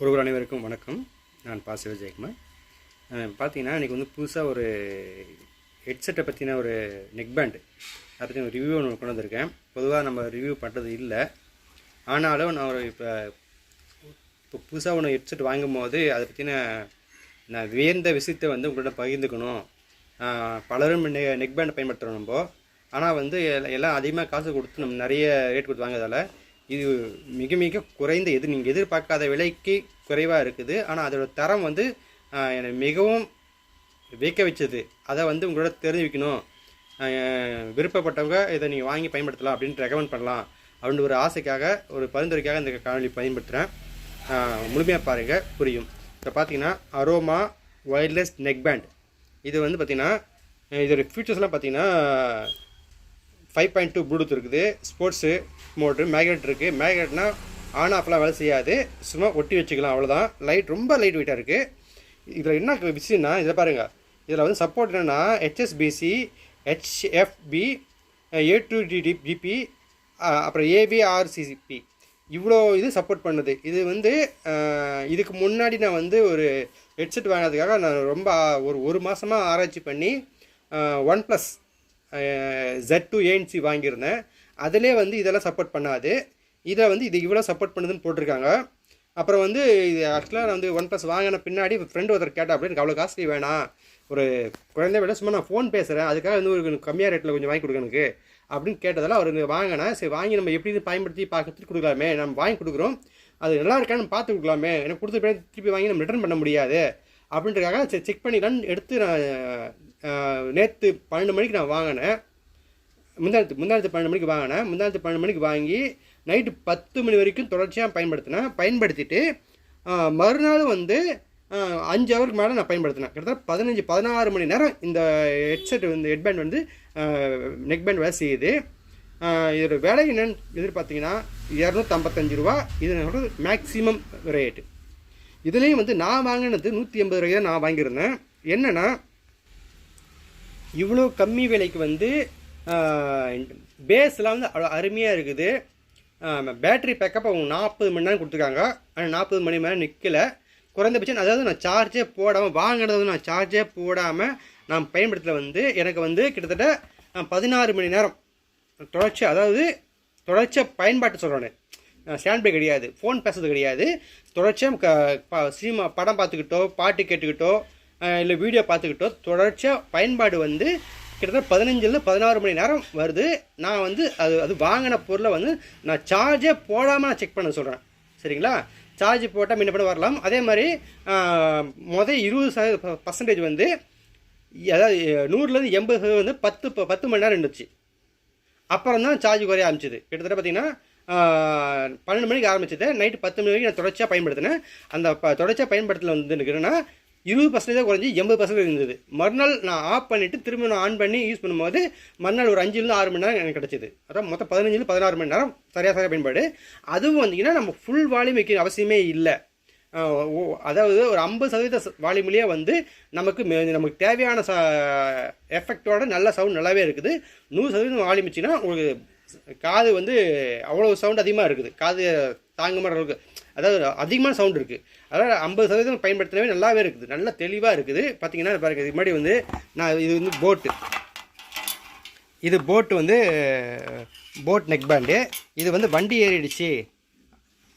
ஒருவர் அனைவருக்கும் வணக்கம். நான் பாசி விஜயகுமார் பார்த்தீங்கன்னா இன்றைக்கி வந்து புதுசாக ஒரு ஹெட்செட்டை பற்றின ஒரு நெக் பேண்டு அதை பற்றி ஒரு ரிவ்யூ ஒன்று கொண்டு வந்திருக்கேன். பொதுவாக நம்ம ரிவ்யூ பண்ணுறது இல்லை. ஆனாலும் நான் ஒரு இப்போ இப்போ புதுசாக ஒன்று ஹெட்செட் வாங்கும் போது அதை பற்றின நான் வியந்த விஷயத்தை வந்து உங்கள்கிட்ட பகிர்ந்துக்கணும். பலரும் நெ நெக் பேண்டை பயன்படுத்துகிறோம் நம்ம. ஆனால் வந்து எல்லாம் எல்லாம் அதிகமாக காசு கொடுத்து நம்ம நிறைய ரேட் கொடுத்து வாங்குறதால இது மிக மிக குறைந்த எது நீங்கள் எதிர்பார்க்காத விலைக்கு குறைவாக இருக்குது. ஆனால் அதோடய தரம் வந்து என்னை மிகவும் வியக்க வச்சது. அதை வந்து உங்களோட தெரிஞ்சுக்கணும். விருப்பப்பட்டவங்க இதை நீங்கள் வாங்கி பயன்படுத்தலாம் அப்படின்ட்டு ரெக்கமெண்ட் பண்ணலாம். அப்படின்னு ஒரு ஆசைக்காக ஒரு பரிந்துரைக்காக இந்த காணொலி பயன்படுத்துகிறேன் முழுமையாக பாருங்கள் புரியும். இப்போ பார்த்தீங்கன்னா அரோமா ஒயர்லெஸ் நெக் பேண்ட் இது வந்து பார்த்திங்கன்னா இதோடய ஃபீச்சர்ஸ்லாம் பார்த்தீங்கன்னா ஃபைவ் பாயிண்ட் டூ ப்ளூடூத் இருக்குது. ஸ்போர்ட்ஸு மோட்ரு மேக்னெட் இருக்குது மேக்னெட்னால் ஆன் ஆஃப்லாம் வேலை செய்யாது. சும்மா ஒட்டி வச்சுக்கலாம் அவ்வளோதான் லைட் ரொம்ப லைட் வெயிட்டாக இருக்குது இதில் என்ன விஷயம்னா இதில் பாருங்கள் இதில் வந்து சப்போர்ட் என்னென்னா HSBC HFP A two DD GB அப்புறம் ஏவிஆர்சிசிபி இவ்வளோ இது சப்போர்ட் பண்ணுது. இது வந்து இதுக்கு முன்னாடி நான் வந்து ஒரு ஹெட்செட் வாங்கினதுக்காக நான் ரொம்ப ஒரு ஒரு மாதமாக ஆராய்ச்சி பண்ணி OnePlus Z two ANC வாங்கியிருந்தேன். அதிலே வந்து இதெல்லாம் சப்போர்ட் பண்ணாது. இதை வந்து இது இவ்வளோ சப்போர்ட் பண்ணுதுன்னு போட்டிருக்காங்க. அப்புறம் வந்து இது ஆக்சுவலாக நான் வந்து ஒன் ப்ளஸ் வாங்கின பின்னாடி ஃப்ரெண்டு ஒருத்தர் கேட்டா அப்படின்னு அவ்வளோ காஸ்ட்லி வேணாம். ஒரு குழந்தை விட சும்மா நான் ஃபோன் பேசுகிறேன் அதுக்காக வந்து ஒரு கம்மியாக ரேட்டில் கொஞ்சம் வாங்கி கொடுங்க எனக்கு. அப்படின்னு கேட்டதெல்லாம் அவர் வாங்கினேன் சரி வாங்கி நம்ம எப்படி இது பயன்படுத்தி பார்க்கறதுக்கு கொடுக்கலாமே. நம்ம வாங்கி கொடுக்குறோம். அது நல்லா இருக்கான்னு பார்த்து கொடுக்கலாமே. எனக்கு கொடுத்த பிறகு திருப்பி வாங்கி நம்ம ரிட்டர்ன் பண்ண முடியாது. அப்படின்றதுக்காக சரி செக் பண்ணிடலான்னு எடுத்து நான் நேற்று பன்னெண்டு மணிக்கு நான் வாங்கினேன். முந்தானத்து முந்தானத்து பன்னெண்டு மணிக்கு வாங்கினேன் முந்தானத்து பன்னெண்டு மணிக்கு வாங்கி நைட்டு பத்து மணி வரைக்கும் தொடர்ச்சியாக பயன்படுத்தினேன் பயன்படுத்திட்டு மறுநாள் வந்து அஞ்சு ஹவருக்கு மேலே நான் பயன்படுத்தினேன். கிட்டத்தட்ட பதினஞ்சு பதினாறு மணி நேரம் இந்த ஹெட்செட் வந்து ஹெட்பேண்ட் வந்து நெக் பேண்ட் வேலை செய்யுது. இதோட விலை என்னன்னு எதிர்பார்த்தீங்கன்னா இரநூத்தம்பத்தஞ்சு ரூபா. இது மேக்ஸிமம் ரேட்டு இதுலேயும் வந்து நான் வாங்கினது நூற்றி எண்பது ரூபாய் தான் நான் வாங்கியிருந்தேன். என்னென்னா இவ்வளோ கம்மி விலைக்கு வந்து பேஸ்லாம் வந்து அவ்வளோ அருமையாக இருக்குது. பேட்ரி பேக்கப் அவங்க நாற்பது மணி நேரம் கொடுத்துருக்காங்க. ஆனால் நாற்பது மணி நேரம் நிற்கலை குறைந்தபட்சம் அதாவது நான் சார்ஜே போடாமல் வாங்கினது வந்து நான் சார்ஜே போடாமல் நான் பயன்படுத்தல வந்து எனக்கு வந்து கிட்டத்தட்ட பதினாறு மணி நேரம். தொடர்ச்சி அதாவது தொடர்ச்சியாக பயன்பாட்டு சொல்கிறேன் ஸ்டாண்ட் பை கிடையாது. ஃபோன் பேசுறது கிடையாது. தொடர்ச்சியாக க ப சினிமா படம் பார்த்துக்கிட்டோ பாட்டு கேட்டுக்கிட்டோ இல்லை வீடியோ பார்த்துக்கிட்டோ தொடர்ச்சியாக பயன்பாடு வந்து கிட்டத்தட்ட பதினஞ்சுலேருந்து பதினாறு மணி நேரம் வருது. நான் வந்து அது அது வாங்கின பொருளை வந்து நான் சார்ஜே போடாமல் நான் செக் பண்ண சொல்கிறேன் சரிங்களா? சார்ஜ் போட்டால் முன்ன பண்ண வரலாம். அதே மாதிரி மொதல் இருபது சதவீத பர்சன்டேஜ் வந்து அதாவது நூறுலேருந்து எண்பது சதவீதம் வந்து பத்து ப- பத்து மணி நேரம் இருந்துச்சு. அப்புறம் தான் சார்ஜ் குறைய ஆரம்பிச்சிது. கிட்டத்தட்ட பார்த்தீங்கன்னா பன்னெண்டு மணிக்கு ஆரம்பிச்சது. நைட்டு பத்து மணி வரைக்கும் நான் தொடர்ச்சியாக பயன்படுத்தினேன். அந்த ப தொடர்ச்சியாக பயன்படுத்தல வந்து என்னன்னா இருபது பர்சன்டேஜ் குறைஞ்சி எண்பது பர்சன்டேஜ் இருந்தது. மறுநாள் நான் ஆஃப் பண்ணிவிட்டு திரும்ப நான் ஆன் பண்ணி யூஸ் பண்ணும்போது மறுநாள் ஒரு அஞ்சுலேருந்து ஆறு மணி நேரம் எனக்கு கிடச்சிது. அதான் மொத்தம் பதினஞ்சுலேருந்து பதினாறு மணி நேரம் சரியாக சரியாக பயன்பாடு. அதுவும் வந்தீங்கன்னா நம்ம ஃபுல் வால்யூம் வைக்கிற அவசியமே இல்லை. ஓ- அதாவது ஒரு ஐம்பது சதவீத வால்யூம்லேயே வந்து நமக்கு நமக்கு தேவையான ச எஃபெக்டோட நல்ல சவுண்ட் நல்லாவே இருக்குது. நூறு சதவீதம் வால்யூம் வச்சுன்னா உங்களுக்கு காது வந்து அவ்வளோ சவுண்ட் அதிகமாக இருக்குது. காது தாங்க மாதிரி அளவுக்கு. அதாவது அதிகமான சவுண்ட் இருக்குது அதாவது ஐம்பது சதவீதம் பயன்படுத்தினவே நல்லாவே இருக்குது. நல்லா தெளிவாக இருக்குது. பார்த்தீங்கன்னா பாருங்க இது முன்னாடி வந்து நான் இது வந்து போட்டு இது போட்டு வந்து போட் நெக் பேண்டு இது வந்து வண்டி ஏறிடுச்சு.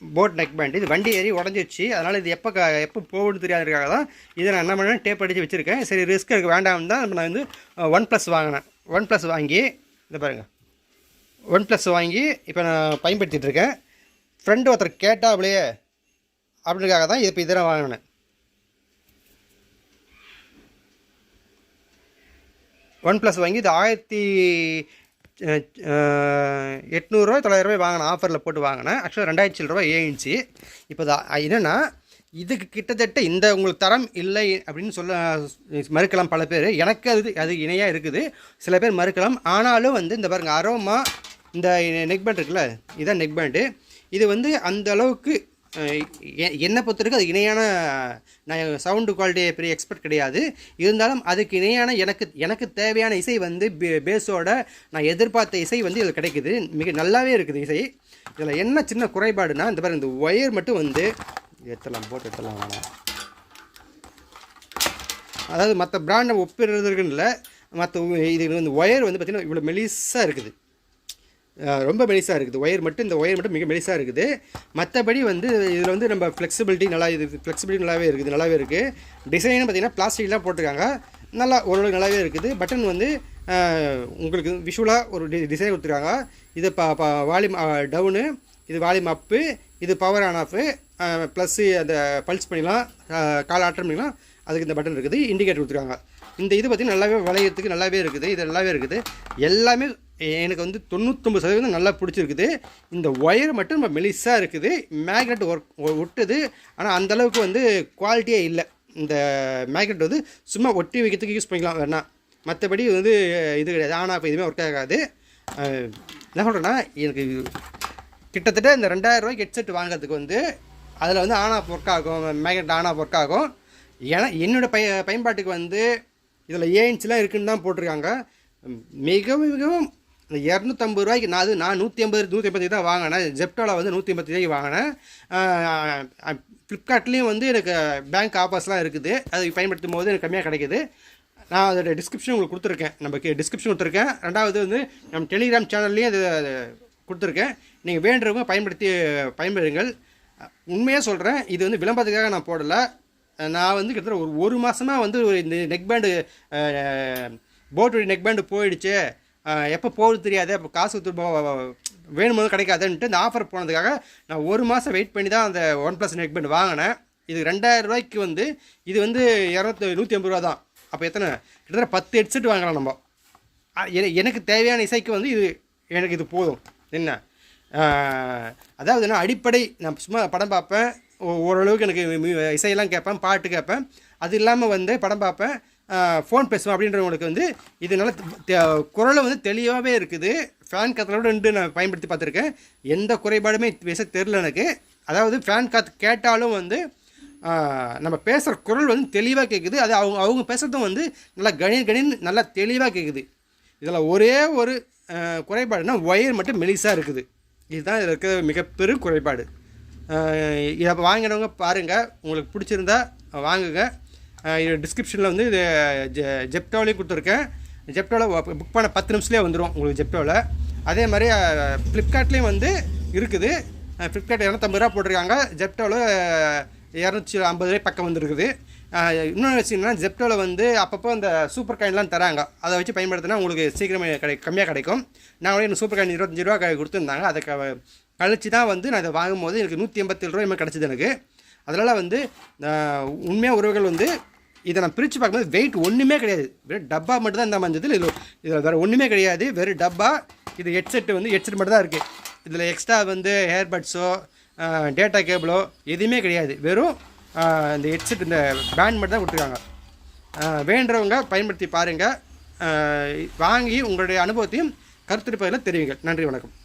போட் நெக் பேண்ட் இது வண்டி ஏறி உடஞ்சிடுச்சு. அதனால் இது எப்போ எப்போ போகணும்னு தெரியாததுக்காக தான் இதை நான் என்ன பண்ணேன் டேப் அடித்து வச்சுருக்கேன். சரி ரிஸ்க் எனக்கு வேண்டாம் தான். நான் வந்து ஒன் ப்ளஸ் வாங்கினேன். ஒன் ப்ளஸ் வாங்கி இதை பாருங்கள் ஒன் ப்ளஸ் வாங்கி இப்போ நான் பயன்படுத்திகிட்ருக்கேன் ஃப்ரெண்டு ஒருத்தர் கேட்டாப்லையே அப்படின்றதுக்காக தான் இது இப்போ இதெல்லாம் வாங்கினேன். ஒன் ப்ளஸ் வாங்கி இது ஆயிரத்தி எட்நூறுரூவா தொள்ளாயிரரூபாய் வாங்கினேன் ஆஃபரில் போட்டு வாங்கினேன். ஆக்சுவலாக ரெண்டாயிரத்தி சில்லற ரூபாய் ஏஞ்சி இப்போ என்னென்னா இதுக்கு கிட்டத்தட்ட இந்த உங்களுக்கு தரம் இல்லை அப்படின்னு சொல்ல மறுக்கலாம் பல பேர். எனக்கு அது அது இணையாக இருக்குது. சில பேர் மறுக்கலாம். ஆனாலும் வந்து இந்த பாருங்கள் அரோமா இந்த நெக் பேண்ட் இருக்குல்ல இதான் நெக் பேண்டு. இது வந்து அந்த அளவுக்கு எ- என்னை பொறுத்தவரைக்கும் அது இணையான நான் சவுண்டு குவாலிட்டி பெரிய எக்ஸ்பர்ட் கிடையாது. இருந்தாலும் அதுக்கு இணையான எனக்கு எனக்கு தேவையான இசை வந்து பே- பேஸோட நான் எதிர்பார்த்த இசை வந்து இதில் கிடைக்குது. மிக நல்லாவே இருக்குது இசை. இதில் என்ன சின்ன குறைபாடுனா இந்த பாருங்க இந்த ஒயர் மட்டும் வந்து இது எடுத்துடலாம் போட்டு எடுத்துடலாம் வேணாம் அதாவது மற்ற பிராண்டை ஒப்பிடுறதுக்குன்னு இல்லை மற்ற இது வந்து ஒயர் வந்து பார்த்திங்கன்னா இவ்வளோ மெலிசாக இருக்குது. ரொம்ப மெலிசாக இருக்குது. ஒயர் மட்டும் இந்த ஒயர் மட்டும் மிக மெலிசாக இருக்குது. மற்றபடி வந்து இதில் வந்து நம்ம ஃப்ளெக்சிபிலிட்டி நல்லா இது ஃப்ளெக்சிபிலிட்டி நல்லாவே இருக்குது நல்லாவே இருக்குது டிசைனும் பார்த்திங்கன்னா பிளாஸ்டிக்லாம் போட்டிருக்காங்க. நல்லா ஓரளவுக்கு நல்லாவே இருக்குது. பட்டன் வந்து உங்களுக்கு விஷுவலாக ஒரு டி டிசைன் கொடுத்துருக்காங்க. இது ப ப வால்யூம் டவுனு இது வால்யூம் அப்பு இது பவர் ஆன் ஆஃபு ப்ளஸ்ஸு அந்த பல்ஸ் பண்ணிடலாம் கால் ஆட்டம் பண்ணிக்கலாம் அதுக்கு இந்த பட்டன் இருக்குது. இண்டிகேட்டர் கொடுத்துருக்காங்க. இந்த இது பார்த்திங்கன்னா நல்லாவே விளையிறதுக்கு நல்லாவே இருக்குது. இது நல்லாவே இருக்குது. எல்லாமே எனக்கு வந்து தொண்ணூத்தொம்பது சதவீதம் நல்லா பிடிச்சிருக்குது. இந்த ஒயர் மட்டும் நம்ம மெலிஸாக இருக்குது. மேக்னெட் ஒர்க் ஒட்டுது. ஆனால் அந்தளவுக்கு வந்து குவாலிட்டியே இல்லை. இந்த மேக்னெட் வந்து சும்மா ஒட்டி வைக்கிறதுக்கு யூஸ் பண்ணிக்கலாம். வேணா. மற்றபடி வந்து இது கிடையாது. ஆனால் இப்போ எதுவுமே ஒர்க் ஆகாது. என்ன சொல்கிறேன்னா எனக்கு கிட்டத்தட்ட இந்த ரெண்டாயிரம் ரூபாய்க்கு ஹெட்செட் வாங்குறதுக்கு வந்து அதில் வந்து ஆன் ஆஃப் ஒர்க் ஆகும். மேக்னெட் ஆன் ஆஃப் ஒர்க் ஆகும். ஏன்னா என்னோடய பய பயன்பாட்டுக்கு வந்து இதில் ஏன்ச்லாம் இருக்குன்னு தான் போட்டிருக்காங்க. மிகவும் மிகவும் இந்த இரநூத்தம்பது ரூபாய்க்கு நான் அது நான் நூற்றி ஐம்பது நூற்றி ஐம்பது தான் வாங்கினேன். ஜெப்டோவில் வந்து நூற்றி ஐம்பது ரூபாய்க்கு வாங்கினேன். ஃப்ளிப்கார்ட்லேயும் வந்து எனக்கு பேங்க் ஆஃபர்ஸ்லாம் இருக்குது. அது பயன்படுத்தும் போது எனக்கு கம்மியாக கிடைக்குது. நான் அதோட டிஸ்கிரிப்ஷன் உங்களுக்கு கொடுத்துருக்கேன். நமக்கு டிஸ்கிரிப்ஷன் கொடுத்துருக்கேன். ரெண்டாவது வந்து நம்ம டெலிகிராம் சேனல்லையும் அது கொடுத்துருக்கேன். நீங்கள் வேண்டுறவங்க பயன்படுத்தி பயன்பெறுங்கள் உண்மையாக சொல்கிறேன் இது வந்து விளம்பரத்துக்காக நான் போடலை. நான் வந்து கிட்டத்தட்ட ஒரு ஒரு மாதமாக வந்து ஒரு இந்த நெக் பேண்டு போட்டு நெக் பேண்டு போயிடுச்சு. எப்போ போகுது தெரியாது. அப்போ காசு கொடுத்து வேணும்போது கிடைக்காதுன்ட்டு இந்த ஆஃபர் போனதுக்காக நான் ஒரு மாதம் வெயிட் பண்ணி தான் அந்த ஒன் ப்ளஸ் நெட் பேண்ட் வாங்கினேன். இது ரெண்டாயிரம் ரூபாய்க்கு வந்து இது வந்து இரநூத்தி நூற்றி ஐம்பது ரூபா தான். அப்போ எத்தனை? கிட்டத்தட்ட பத்து ஹெட்செட் வாங்கலாம் நம்ம. எனக்கு தேவையான இசைக்கு வந்து இது எனக்கு இது போதும். என்ன? அதாவது நான் அடிப்படை நான் சும்மா படம் பார்ப்பேன். ஓ- ஓரளவுக்கு எனக்கு இசையெல்லாம் கேட்பேன் பாட்டு கேட்பேன். அது இல்லாமல் வந்து படம் பார்ப்பேன். ஃபோன் பேசுவேன் அப்படின்றவங்களுக்கு வந்து இது நல்லா குரலை வந்து தெளிவாகவே இருக்குது. ஃபேன் காற்றோட ரெண்டு நான் பயன்படுத்தி பார்த்துருக்கேன். எந்த குறைபாடுமே பேச தெரில எனக்கு. அதாவது ஃபேன் காற்று கேட்டாலும் வந்து நம்ம பேசுகிற குரல் வந்து தெளிவாக கேட்குது அது அவங்க அவங்க பேசுகிறதும் வந்து நல்லா கணின் கணின்னு நல்லா தெளிவாக கேட்குது இதில் ஒரே ஒரு குறைபாடுனா ஒயர் மட்டும் மெலிசாக இருக்குது. இதுதான் இதில் இருக்கிற மிகப்பெரு குறைபாடு. இதை வாங்கினவங்க பாருங்கள் உங்களுக்கு பிடிச்சிருந்தா வாங்குங்க. டிஸ்கிரிப்ஷனில் வந்து இது ஜெ ஜெப்டோலையும் கொடுத்துருக்கேன். ஜெப்டோவில் புக் பண்ண பத்து நிமிஷத்துலேயே வந்துடும் உங்களுக்கு ஜெப்டோவில். அதே மாதிரி ஃப்ளிப்கார்ட்லேயும் வந்து இருக்குது. ஃப்ளிப்கார்ட் இரநூத்தம்பது ரூபா போட்டிருக்காங்க. ஜெப்டோவில் இரநூத்தி ஐம்பது ரூபாய் பக்கம் வந்துருக்குது. ஆஹ் இன்னொன்று வச்சிங்கன்னா ஜெப்டோவில் வந்து அப்பப்போ அந்த சூப்பர் காயின்லாம் தராங்க. அதை வச்சு பயன்படுத்தினா உங்களுக்கு சீக்கிரமே கிடை கம்மியாக கிடைக்கும். நாங்களே கூட எனக்கு சூப்பர் காயின் இருபத்தஞ்சி ரூபா கொடுத்துருந்தாங்க. அதை க கழிச்சு தான் வந்து நான் இதை வாங்கும்போது எனக்கு நூற்றி எண்பத்தேழு ரூபா மாதிரி கிடச்சிது எனக்கு. அதனால் வந்து உண்மையாக உறவுகள் வந்து இதை நான் பிரித்து பார்க்கும்போது வெயிட் ஒன்றுமே கிடையாது. வெறும் டப்பா மட்டும் தான் இந்த மஞ்சத்தில் இதில் இதில் வேறு ஒன்றுமே கிடையாது. வெறும் டப்பா. இது ஹெட்செட்டு வந்து ஹெட்செட் மட்டும் தான் இருக்குது இதில் எக்ஸ்ட்ரா வந்து ஏர்பட்ஸோ டேட்டா கேபிளோ எதுவுமே கிடையாது. வெறும் இந்த ஹெட்செட் இந்த பேண்ட் மட்டும் தான் கொடுத்துருக்காங்க வேண்டவங்க பயன்படுத்தி பாருங்கள் வாங்கி உங்களுடைய அனுபவத்தையும் கருத்துருப்பதில் தெரிவிங்கள் நன்றி வணக்கம்.